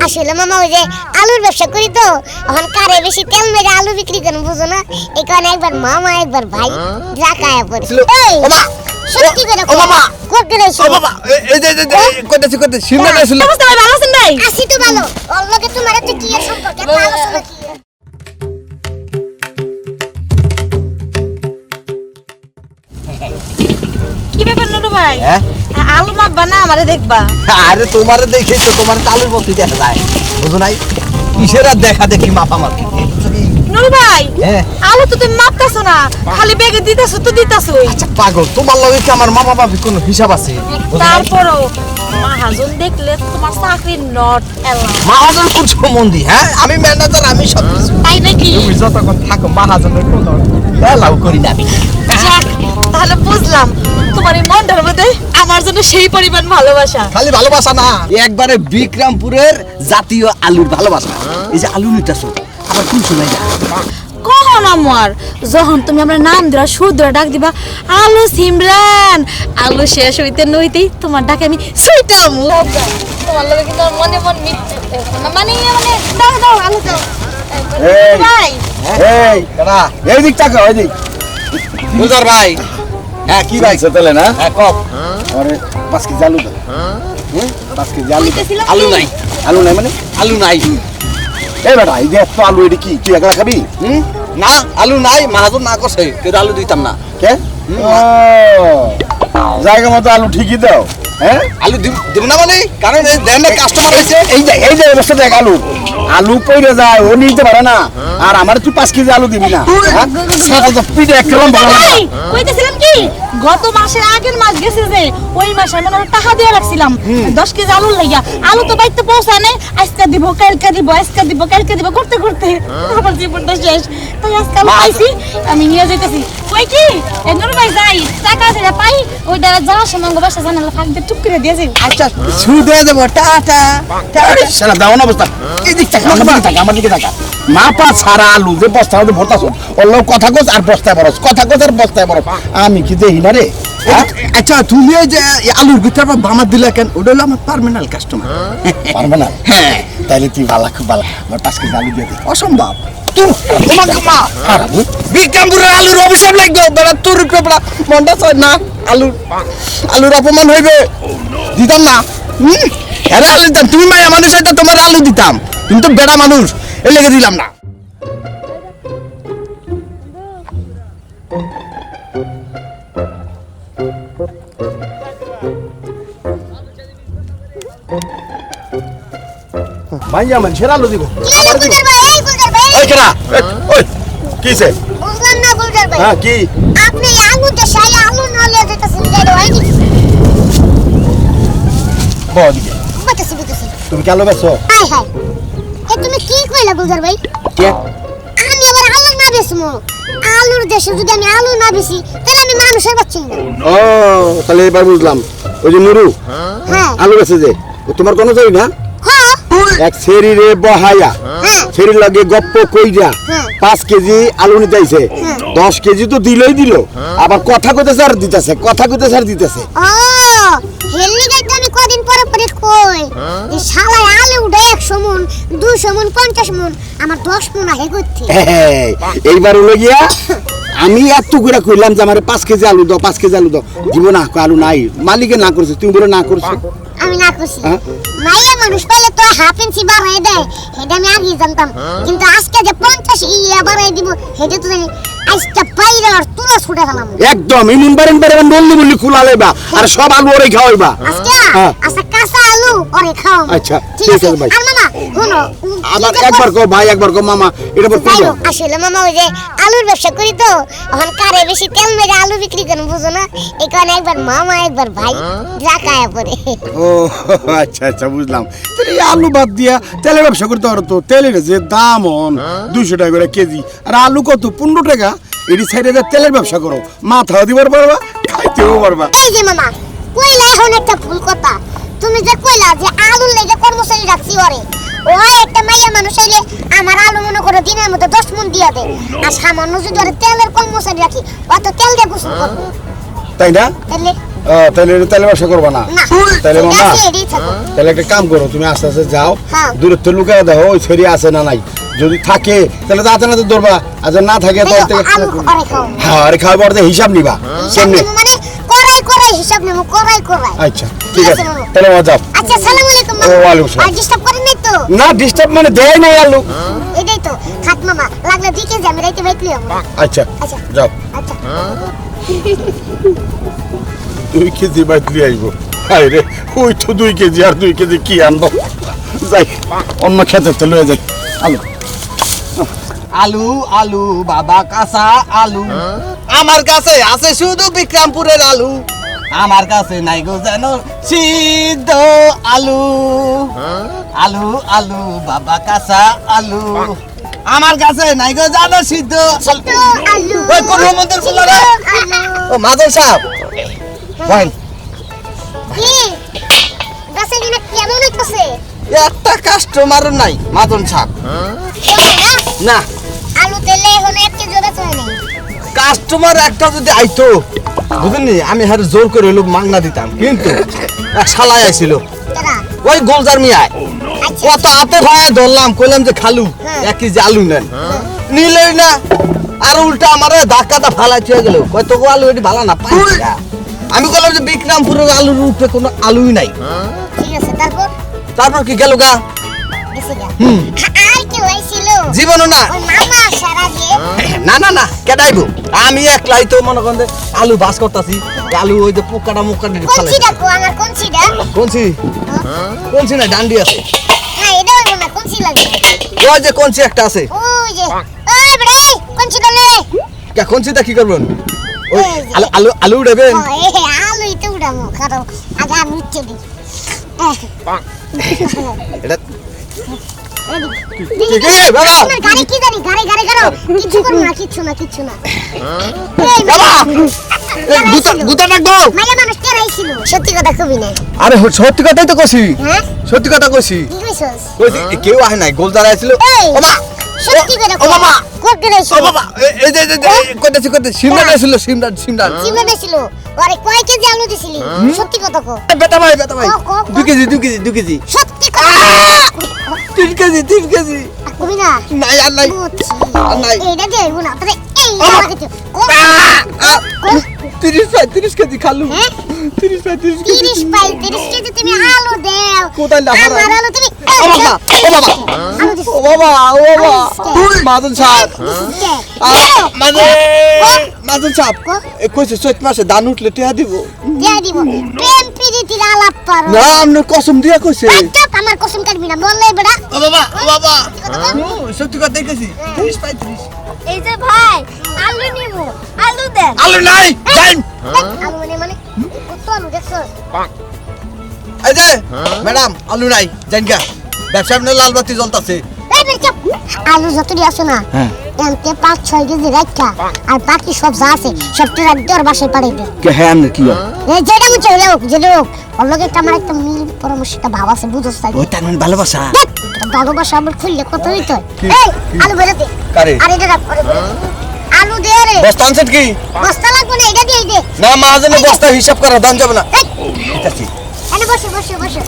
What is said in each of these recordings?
আসলে মামা ওই যে আলুর ব্যবসা করি তো এখন কারে বেশি তেল মেরে আলু বিক্রি করেন বুঝো না? এই কারণে একবার মামা একবার ভাই জাকায়া পড়ে। ছিল- এই, ও মা! সত্যি করে ও মামা! করতে ও বাবা এই যে এই যে, কইতেছি শুনতে না শুনলে অবস্থা ভাই ভালো আছেন ভাই? আসি তো ভালো। ওর লগে তোমার একটা কি এর সম্পর্ক? একটা আলোচনা কি কি ব্যাপার নুরু ভাই? হ্যাঁ? মাপবা না আমারে দেখবা। আরে তোমারে দেখে তো তোমার তালুর মতো দেখা যায়। বুঝো নাই? কিসের আর দেখা দেখি মাপা মাপি নুর ভাই হ্যাঁ। আলু তো তুমি মাপতাছো না খালি বেগে দিতাছো তো দিতাছো আচ্ছা পাগল তোমার লগে কি আমার মাপা মাপি কোনো হিসাব আছে? তারপরও মাহাজন দেখলে তোমার চাকরির নট এলাম মাহাজন করছ মন্দি হ্যাঁ? আমি ম্যানেজার আমি সব কিছু তাই নাকি? তুমি যতক্ষণ থাকো মাহাজনের কোনো এলাও করি না আমি। তাহলে বুঝলাম। তোমার এই মনটার মধ্যে আমার জন্য সেই পরিমাণ ভালোবাসা। খালি ভালোবাসা না একবারে বিক্রমপুরের জাতীয় আলুর ভালোবাসা। এই যে আলু নিতেছো আবার কোন সময় যা কখন আমার? যখন তুমি আমরা নাম দিবা সুর ধরে ডাক দিবা আলু সিমরান। আলু শেষ হইতে নইতেই তোমার ডাকে আমি সুইটাম তোমার লগে কিন্তু মনে মন মানে মানে দাও দাও আলু দাও। ভাই। এই কেনা এই দিক তাকাও এই দিক। বুঝার ভাই। হ্যাঁ কি ভাই? তাহলে না? হ্যাঁ কপ আরে পাঁচ কেজি আলু দাও। হুম পাঁচ কেজি আলু আলু নাই। আলু নাই মানে? আলু নাই। এই বেটা এই যে এত আলু এটি কি তুই একলা খাবি হুম না আলু নাই মাহাজন না করছে কেউ আলু দিতাম না কে জায়গা মতো আলু ঠিকই দাও হ্যাঁ আলু দিব- না মানে কারণ দেন কাস্টমার হয়েছে এই যে এই যে অবস্থা দেখ আলু আলু পইরে যায় ও নিতে পারে না আর আমার তুই পাঁচ কেজি আলু দিবি না? হ্যাঁ? পিঠে কইতেছিলাম কি? গত মাসের আগের মাস গেছে যে ওই মাসে আমি ওনার টাকা দিয়ে রাখছিলাম। দশ কেজি আলু আলু তো বাইতে পৌঁছায় নাই। আজকে দিব কালকে দিব আজকে দিব কালকে দিব করতে করতে। আমার জীবনটা শেষ। তাই আজকে আলু পাইছি আমি নিয়ে যেতেছি কই কি? এগুলো ভাই যাই টাকা যেটা পাই যাওয়ার সময় বাসা জানালা ফাঁক দিয়ে টুক করে দিয়েছি আচ্ছা দিয়ে দেবো টাটা সারা দাও না অবস্থা। টাকা আমার দিকে টাকা আমার দিকে টাকা মাপা ছাড়া আলু যে বস্তা মধ্যে ভরতাছ অল্ল কথা কোস আর বস্তায় বরস কথা কোস আর বস্তায় বরস। আমি কি দেখি না রে? হ্যাঁ? আচ্ছা তুমি এই যে আলুর ভিতরে আবার বামা দিলে কেন? ওটা হলো আমার পার্মানেন্ট কাস্টমার পারবে না হ্যাঁ। তাইলে তুই বালা খুব বালা। আমার পাঁচ কেজি আলু দিয়ে দে। অসম্ভব। তোমাকে মা। বিক্রমপুরের আলুর অভিশাপ লাগবে। বেড়া তোর উপরে মনটা চায় না। আলুর আলুর অপমান হইবে। দিতাম না। হুম? আরে আলু দিতাম। তুমি মায়া মানুষ হয়তো তোমার আলু দিতাম। তুমি তো বেড়া মানুষ। এই লেগে দিলাম না। মাইয়া মানুষের আলু দিব। এই কেনা ওই বুঝলাম না গুলজার ভাই। হ্যাঁ কি? আপনি আলু তুমি কি আলু বেছো হাই হাই এ তুমি কি কইলা গুলজার ভাই? কে? আমি আবার আলু না বেচমু আলুর দেশে যদি আমি আলু না বেচি তাহলে আমি মানুষের বাচ্চাই না। ও তাহলে এবার বুঝলাম। ওই যে নুরু। হ্যাঁ। আলু বেছে যে তোমার কোনো চাই না? হ্যাঁ এক শরীরে বহায়া। হ্যাঁ। শরীর লাগে গপ্প কইরা। হ্যাঁ। পাঁচ কেজি আলু নিতেছে হ্যাঁ। দশ কেজি তো দিলই দিল। আবার কথা কইতে স্যার দিতেছে কথা কইতে স্যার দিতেছে। ও হেলনি গাইতে আমি কদিন পরে পরে কই? যে শালায় আলু উঠে একশো মন দুশো মন পঞ্চাশ মন আমার দশ মন আগে করতে। এইবার হলো গিয়া আমি এত করে কইলাম যে আমার পাঁচ কেজি আলু দাও পাঁচ কেজি আলু দাও। দিব না আলু নাই মালিকে না করছে তুমি বলে না করছ। আমি না খুশি। হ্যাঁ? মাইয়া মানুষ পেলে তো হাফ ইঞ্চি বাড়াই দেয় হেডে আমি আগে জানতাম। কিন্তু আজকে যে পঞ্চাশ ইয়া বাড়াই দিব হেডে তো জানি আজকে পাইলে একদম ইমিন বারেন বারেন বললি বললি খোলা লাইবা আর সব আলু ওরে খাওয়াইবা হ্যাঁ। আচ্ছা কাঁচা আলু ওরে খাও আচ্ছা, ঠিক আছে। ভাই। আর মামা শুনো আবার একবার কো ভাই একবার কো মামা এটা বল আসলে মামা ওই যে আলুর ব্যবসা করি তো এখন কারে বেশি তেল মেরে আলু বিক্রি করেন বুঝো না? এই কারণে একবার মামা একবার ভাই জাকায়া পড়ে ও আচ্ছা আচ্ছা বুঝলাম। এই আলু বাদ দিয়া তেলের ব্যবসা করতে পারো তো? তেলের যে দাম হন দুইশো টাকা করে কেজি। আর আলু কত? পনেরো টাকা। এটি সাইডে যে তেলের ব্যবসা করো। মাথা দিবার পারবা খাইতেও পারবা। এই যে মামা কইলা এখন একটা ভুল কথা। তুমি যে কইলা যে আলুর লেগে কর্মচারী রাখছি ওরে ও একটা মাইয়া মানুষ হইলে আমার আলু মনে করো দিনের মধ্যে দশ মন দিয়া দে আর সামান্য যদি ওরে তেলের কর্মচারী রাখি অত তেল দিয়ে গোসল করব। তাই না? তাহলে তাহলে ব্যবসা করবা না। তাহলে মামা। তাহলে একটা কাম করো তুমি আস্তে আস্তে যাও হ্যাঁ। দূরত্ব লুকায় দেখো ওই ছেড়ি আছে না নাই। যদি থাকে তাহলে তো হাতে নাতে ধরবা। আর যদি না থাকে তো হ্যাঁ আরে খাওয়ার পর তো হিসাব নিবা। মানে করাই হিসাব নেব করাই করাই আচ্ছা ঠিক আছে। তাহলে আচ্ছা সালাম আলাইকুম ও, ওয়ালাইকুম সালাম। আর ডিস্টার্ব করেন নাই তো? না ডিস্টার্ব মানে দেয় নাই আলু। এটাই তো। খাত মামা লাগলে দুই কেজি আমি রাইতে আচ্ছা আচ্ছা। যাও। আচ্ছা। দুই কেজি বাইতলি আইব। হাই রে ওই তো দুই কেজি আর দুই কেজি কি আনব? যাই অন্য খেতে তো লয়ে যাই। আলু। আলু আলু বাবা কাঁচা আলু। আমার কাছে আছে শুধু বিক্রমপুরের আলু। আমার কাছে নাই গো যেন সিদ্ধ আলু। আলু আলু বাবা কাঁচা আলু। আমার কাছে নাই গো জানো সিদ্ধ ওই কোন মন্দির বলল রে? ও মাদল সাহেব। বহেন কি কেমন হইতেছে? একটা কাস্টমার নাই সাহেব কই না। আলু তেলে এখন এক কেজি বেচা হয় নাই কাস্টমার একটা যদি আইতো বুঝলি আমি হারে জোর করে হলো মাংনা দিতাম কিন্তু এক শালায় আইছিল। ওই গোলজার আচ্ছা কত হাতে ভাই ধরলাম কইলাম যে খালু। এক কেজি আলু নেন। নিলেই না আর উল্টা আমার ধাক্কাটা ফালাই থুয়ে গেল। কত গো আলু এটি ভালো না পাই আমি বললাম যে বিক্রমপুরের আলুর উপরে কোনো আলুই নাই। ঠিক আছে তারপর? তারপর কি গেল গা? গা আর কেউ আইছিল জীবনও না। মামা সারা দিয়ে। না না না কেটাইবো আমি একলাই তো মনে করেন আলু বাস করতেছি। আলু ওই যে পোকাটা মুকাটা কোন ফালাই চিডা কো আমার কোন কোনছি কোনছি না ডান্ডি আছে। না এটা হইব না কোন চি ওই যে কোনছি একটা আছে। ওই যে ওই বড় এই কোন চিডা নে রে কে কোনছিটা কি করবেন? ওই আলু আলু আলু উঠাবেন? আলু ইতে উড়ামো কারও আগে আমি উঠছে দি এটা গাড়ি কি জানি গাড়ি গাড়ি গাড়ো। কিছু করব না কেন আইছিল। সত্যি কথা কবি না। আরে হ- সত্যি কথাই তো কইছি। হ্যাঁ? সত্যি কথা কইছি। কি কইছস? কইছি এ, কেউ আহে নাই গোলদার আইছিল। এই ও মা! সত্যি করে ও বাবা! কোক করে ও আইছিল। বাবা! এ- এই যে এই যে, এই যে, কইতেছি কইতেছি। সিমরান আইছিল সিমরান সিমরান। জীবন ছিল আরে কয় কেজি সত্যি কথা তিন কেজি তিন কেজি। কবি না? নাই আর নাই। নাই। এইটা দিয়ে আইবো না তবে এই। কো আ, তিরিশ কেজি খালু। হ্যাঁ? তিরিশ কেজি। তিরিশ পাই তিরিশ কেজি তুমি আলু দেও। কোথায় লাফারা? আমার আলু তুমি ও বাবা ও বাবা। ও বাবা ও বাবা। মাদন সাহেব মাদন। মাদন সাহেব ক? এ কইছে চৈত মাসে ধান উঠলে টিয়া দিব। দিয়া দিব। প্রেম প্রীতির আলাপ পারো না আপনার কসম দিয়া কইছে। চুপ আমার কসম কাটবি না বললে বেড়া ও বাবা ও বাবা। সত্যি কথা কও। হুম, সত্যি কথা দেখেছি তিরিশ পঁয়ত্রিশ এই যে ভাই আলু নিব আলু দেন আলু নাই যাই আলু মানে মানে কত আলু দেখছ এই যে ম্যাডাম আলু নাই জান গা। ব্যবসা লাল বাতি জ্বলতাছে। এই চুপ আলু যতটি আছে না হ্যাঁ। এমতে পাঁচ ছয় কেজি রাখা আর বাকি সব যা আছে সব তো রাখতে ওর বাসায় পাঠাই দে। কে হ্যাঁ আপনি কি যেটা মুছে হইলে হোক যেটা হোক। ওর লগে একটা আমার একটা মিল পরামর্শ একটা ভাব আছে বুঝোস তাই। ওই তার মানে ভালোবাসা? ভালোবাসা আমার খুললে কত হইতো? এই? আলু বেরোতে কারে? আর এটা রাখ পরে আলু দে রে। বস্তা আনছেন কি? বস্তা লাগবে না এটা দিয়ে দে। না মাহাজনে বস্তা হিসাব করা দান যাবে না। ঠিক আছে এনে বসে বসে বসে।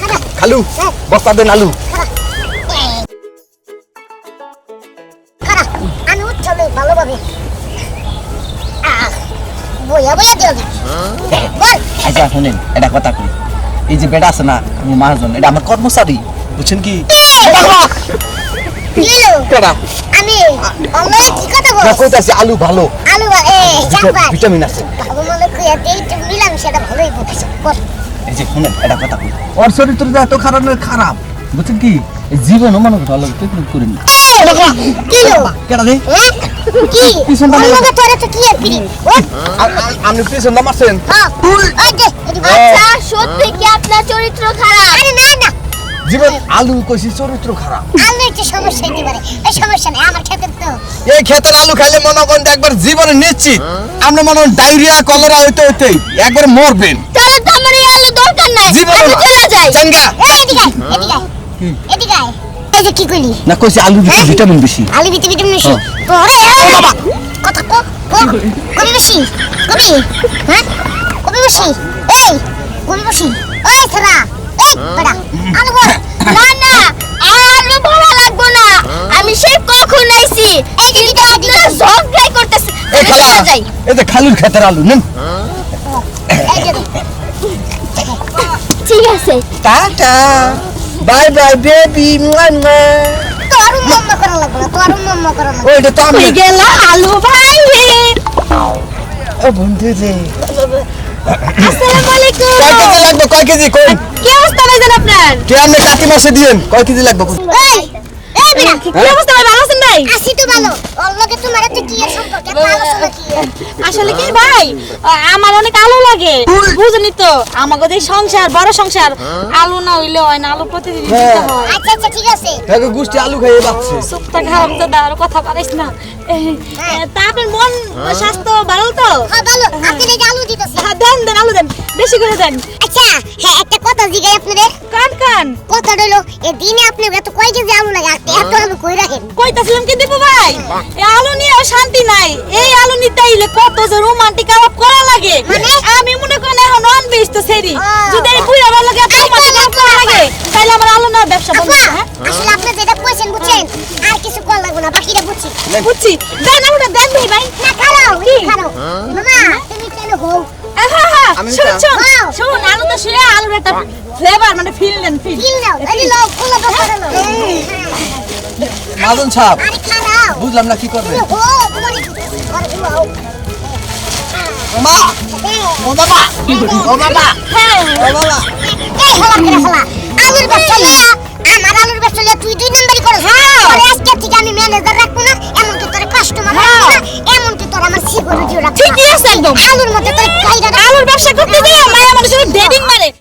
হ্যাঁ, খালু বস্তা দেন আলু। আচ্ছা শুনেন এটা কথা কই। এই যে বেটা আছে না আমার মহাজন এটা আমার কর্মচারী বুঝছেন কি? কি? হলো? আমি? কি কথা না কইতাছি? আলু ভালো। আলু ভিটামিন আছে। মনে সেটা ভালোই এই যে শুনেন এটা কথা কই। ওর এত খারাপ না খারাপ। বুঝছেন কি? জীবনও মনে ভালো পিকনিক করেন না কি হলো? কেডা রে হ্যাঁ? কি? পিছনটা ওর মারো। লগে কি আর পিড়ি? আপনি পিছন নামাছেন হ্যাঁ, ওই দে, এদিকে বল। আচ্ছা সত্যি কি আপনার চরিত্র খারাপ আরে না, না, জীবন আলু কইছি চরিত্র খারাপ আলু একটু সমস্যা হইতে পারে। এই সমস্যা নেই, আমার ক্ষেতের তো। এই ক্ষেতের আলু খাইলে মনে করেন একবার জীবনে নিশ্চিত আপনি মনে করেন ডায়রিয়া কলেরা হইতে হইতে একবার মরবেন তাহলে তো আমার এই আলু দরকার নাই জীবনে চলে যাই চাঙ্গা এই, আয়, এদিকে আয়। এই যে কি কইলি? না কইছি আলু হ্যাঁ? ভিটামিন বেশি। আলু ভিতরে ভিটামিন বেশি। ওরে, এই, কথা কো, কবি বেশি, কবি, হ্যাঁ? বসি এই কই বসি ওই সারা এই বড়া আলু বল। না না আলু বড়া লাগবো না। আমি সেই কখন আইছি? এই যে এটা একলা ঝগড়াই করতেছে। এই খালা। এই যে খালুর ক্ষেতের আলু নেন। এই ঠিক আছে। টাটা বাই বাই বেবি তোর মাম্মা করা লাগবে তোর মাম্মা করা লাগবে ওইটা তো আমি। হয়ে গেল আলু ভাই ও বন্ধু রে। আসসালামু আলাইকুম কয় কেজি লাগবে কয় কেজি কই? কি অবস্থা ভাইজান আপনার? কে আপনি কাতি মাসে দিয়েন? কয় কেজি লাগবে? এই এই বিনা কি অবস্থা ভাই ভাই? আসি তো ভালো। ওর লগে তোমার এত কি সম্পর্ক এত আলোচনা কি? আসলে কি ভাই? আমার অনেক আলু লাগে। বুঝনি তো? আমাকে যে সংসার বড় সংসার আলু না হইলে হয় না আলু প্রতিদিন দিতে হ্যাঁ। হয় আচ্ছা আচ্ছা ঠিক আছে। তাকে গুষ্টি আলু খাইয়ে বাচ্চে সুপ্তা খাওয়াম তো আর কথা পারিস না। এ, এ, তা আপনার মন স্বাস্থ্য ভালো তো? হ্যাঁ ভালো। আপনি আলু দিতেছি। হ্যাঁ, দেন দেন আলু দেন। বেশি করে দেন। আচ্ছা হ্যাঁ একটা কথা জিগাই আপনাদের। কান কান। কথা রইল এ দিনে আপনি এত কয় কেজি আলু লাগে? আর এত আলু কই রাখেন? কইতাছিলাম কি দিব ভাই? এই আলু নিয়ে শান্তি নাই। এই আলু নিতে আইলে কত যে রোমান্টিক আলাপ করা লাগে। মানে? আমি মনে করেন এখন নন বেচ তো সেরি। যদি এই বুড়া ভালো লাগে এই রোমান্টিক আলাপ করা লাগে তাহলে আমার আলু না ব্যবসা বন্ধ হ্যাঁ আসলে আপনি যেটা কইছেন বুঝছেন? আর কিছু কল লাগবে না বাকিটা বুঝছি। বুঝছি। দেন আলুটা দেন ভাই ভাই। আমি শোন, দিতাম। শোন, দাও। আলু তো শুয়ে আলুর একটা ফ্লেভার মানে ফিল নেন ফিল এই লও কোলা বাবা নাও মাদন সাহেব বুঝলাম না কি করবে। হো তোমারই আরে হও মা ও বাবা ও বাবা। হ্যাঁ। ও বাবা। এই হলা করে হলা আলুর ব্যবসা আমার আলুর ব্যবসা তুই দুই নম্বরই করছ আরে আজকে থেকে আমি ম্যানেজার রাখব না কাস্টমার তোর আমার। ঠিকই আছে একদম। আলুর মতো কাইরা আলুর ব্যবসা করতে গিয়ে মায়া মানুষের ডেডিং মারে।